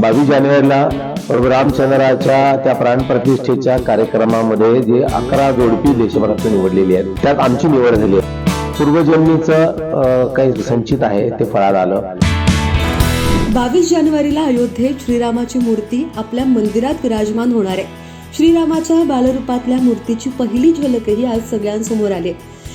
बावीस जानेवारीला प्रभू रामचंद्राच्या त्या प्राणप्रतिष्ठेच्या कार्यक्रमामध्ये जे अकरा जोडपी देशभरातून निवडलेली आहेत त्यात आमची निवड झाली आहे. पूर्वजन्मीचं अं, काही संचित आहे ते फळाला आलं. बावीस जानेवारीला अयोध्येत श्रीरामाची मूर्ती आपल्या मंदिरात विराजमान होणार आहे. श्रीरामाच्या बालरूपातल्या मूर्तीची पहिली झलकही आज सगळ्यांसमोर आली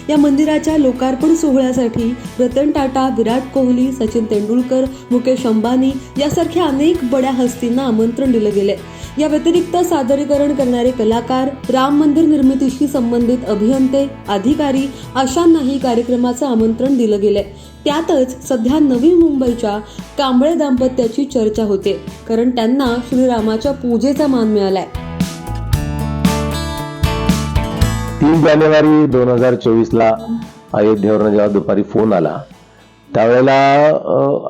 या मंदिराच्या लोकार्पण सोहळ्यासाठी रतन टाटा विराट कोहली सचिन तेंडुलकर मुकेश अंबानी यासारख्या अनेक बड्या हस्तींना आमंत्रण दिलं गेलंय. या व्यतिरिक्त सादरीकरण करणारे कलाकार राम मंदिर निर्मितीशी संबंधित अभियंते अधिकारी अशांनाही कार्यक्रमाचं आमंत्रण दिलं गेलंय. त्यातच सध्या नवी मुंबईच्या कांबळे दाम्पत्याची चर्चा होते कारण त्यांना श्रीरामाच्या पूजेचा मान मिळालाय. तीन जानेवारी दोन हजार चोवीसला अयोध्येवरनं जेव्हा दुपारी फोन आला त्यावेळेला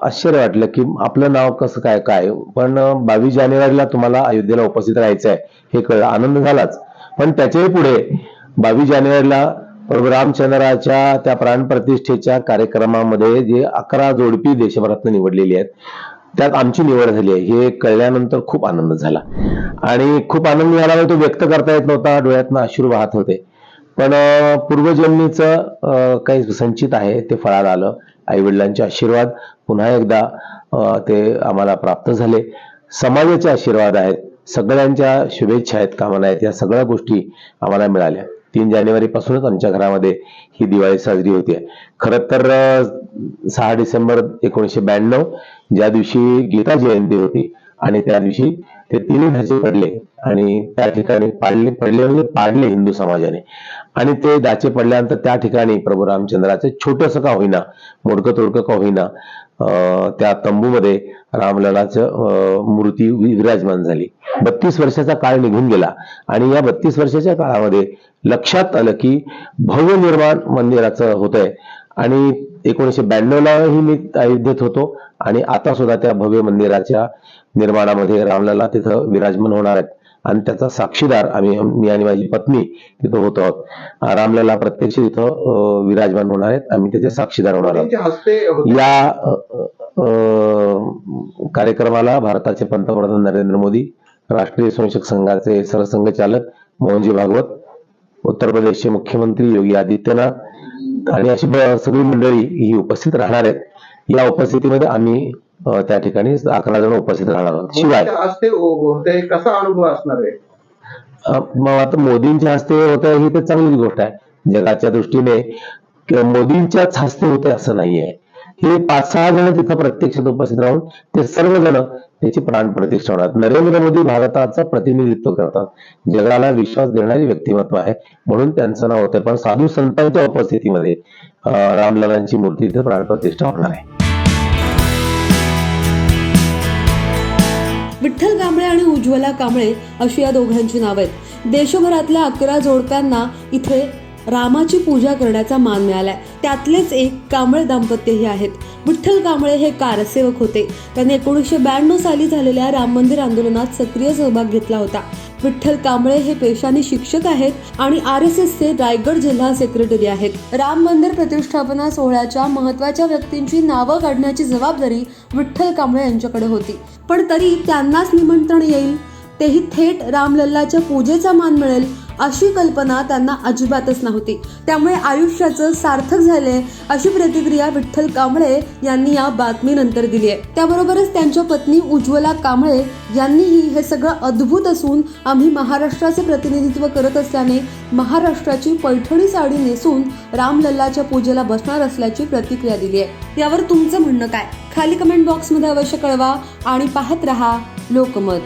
आश्चर्य वाटलं की आपलं नाव कसं काय काय? पण बावीस जानेवारीला तुम्हाला अयोध्येला उपस्थित राहायचं आहे हे कळलं. आनंद झालाच. पण त्याच्याही पुढे बावीस जानेवारीला प्रभू रामचंद्राच्या त्या प्राणप्रतिष्ठेच्या कार्यक्रमामध्ये जे अकरा जोडपी देशभरातून निवडलेली आहेत त्यात आमची निवड झाली आहे. हे कळल्यानंतर खूप आनंद झाला. आणि खूप आनंद झाला तो व्यक्त करता येत नव्हता डोळ्यातनं अश्रू वाहत होते. पण पूर्वजन्मीचं काही संचित आहे ते फळाला आलं. आई वडिलांचे आशीर्वाद पुन्हा एकदा ते आम्हाला प्राप्त झाले. समाजाचे आशीर्वाद आहेत सगळ्यांच्या शुभेच्छा आहेत कामना आहेत या सगळ्या गोष्टी आम्हाला मिळाल्या. तीन जानेवारी पासूनच आमच्या घरामध्ये ही दिवाळी साजरी होते खरं तर सहा डिसेंबर एकोणीसशे ब्याण्णव ज्या दिवशी गीता जयंती होती आणि त्या दिवशी ते तिन्ही ढाचे पडले आणि त्या ठिकाणी पाडले पडले म्हणजे पाडले हिंदू समाजाने. आणि ते दाचे पडल्यानंतर त्या ठिकाणी प्रभू रामचंद्राचं छोटस का होईना मोडकं तोडकं का होईना त्या तंबूमध्ये रामललाचं मूर्ती वि- विराजमान झाली. बत्तीस वर्षाचा काळ निघून गेला आणि या बत्तीस वर्षाच्या काळामध्ये लक्षात आलं की भव्य निर्माण मंदिराचं होतंय. आणि एकोणीशे ब्याण्णवलाही मी अयोध्येत होतो आणि आता सुद्धा त्या भव्य मंदिराच्या निर्माणामध्ये रामलला तिथं विराजमान होणार आहेत. आणि त्याचा साक्षीदार आम्ही मी आणि माझी पत्नी तिथं होतो आहोत. रामलला प्रत्यक्ष तिथं विराजमान होणार आहेत. आम्ही त्याचे साक्षीदार होणार आहोत. या कार्यक्रमाला भारताचे पंतप्रधान नरेंद्र मोदी राष्ट्रीय स्वयंसेवक संघाचे सरसंघचालक मोहनजी भागवत उत्तर प्रदेशचे मुख्यमंत्री योगी आदित्यनाथ आणि अशी सगळी मंडळी ही उपस्थित राहणार आहेत. या उपस्थितीमध्ये आम्ही अ, त्या ठिकाणी अकरा जण उपस्थित राहणार आहोत. शिवाय होते कसा अनुभव असणार आहे? अ, मग आता मोदींच्या हस्ते होत आहे ही तर चांगली गोष्ट आहे. जगाच्या दृष्टीने कि मोदींच्याच हस्ते होते असं नाहीये. हे पाच सहा जण तिथं प्रत्यक्षात उपस्थित राहून ते सर्वजण त्याची प्राण प्रतिष्ठा होणार. नरेंद्र मोदी भारताचं प्रतिनिधित्व करतात. जगाला विश्वास देणारी व्यक्तिमत्व आहे. म्हणून त्यांचं नाव होतं पण साधू संतांच्या उपस्थितीमध्ये अ, रामललांची मूर्ती तिथे प्राण प्रतिष्ठा होणार आहे. विठ्ठल कांबळे आणि उज्ज्वला कांबळे अशी या दोघांची नावं आहेत. देशभरातल्या अकरा जोडप्यांना इथे रामाची पूजा करण्याचा मान मिळालाय. त्यातलेच एक कांबळे दाम्पत्यही आहेत. विठ्ठल कांबळे हे कारसेवक होते. त्यांनी एकोणीसशे ब्याण्णव साली झालेल्या राम मंदिर आंदोलनात सक्रिय सहभाग घेतला होता. विठ्ठल कांबळे हे पेशाने शिक्षक आहेत आणि आर एस एसचे रायगड जिल्हा सेक्रेटरी आहेत. राम मंदिर प्रतिष्ठापना सोहळ्याच्या महत्त्वाच्या व्यक्तींची नावं काढण्याची जबाबदारी विठ्ठल कांबळे यांच्याकडे होती. पण तरी त्यांनाच निमंत्रण येईल? तेही थेट रामलल्लाच्या पूजेचा मान मिळेल अशी कल्पना त्यांना अजिबातच नव्हती. त्यामुळे आयुष्याचं सार्थक झाले अशी प्रतिक्रिया विठ्ठल कांबळे यांनी या बातमीनंतर दिली आहे. त्याबरोबरच त्यांच्या पत्नी उज्ज्वला कांबळे यांनीही हे सगळं अद्भुत असून आम्ही महाराष्ट्राचे प्रतिनिधित्व करत असल्याने महाराष्ट्राची पैठणी साडी नेसून रामलल्लाच्या पूजेला बसणार असल्याची प्रतिक्रिया दिली आहे. यावर तुमचं म्हणणं काय? खाली कमेंट बॉक्समध्ये अवश्य कळवा आणि पाहत रहा लोकमत.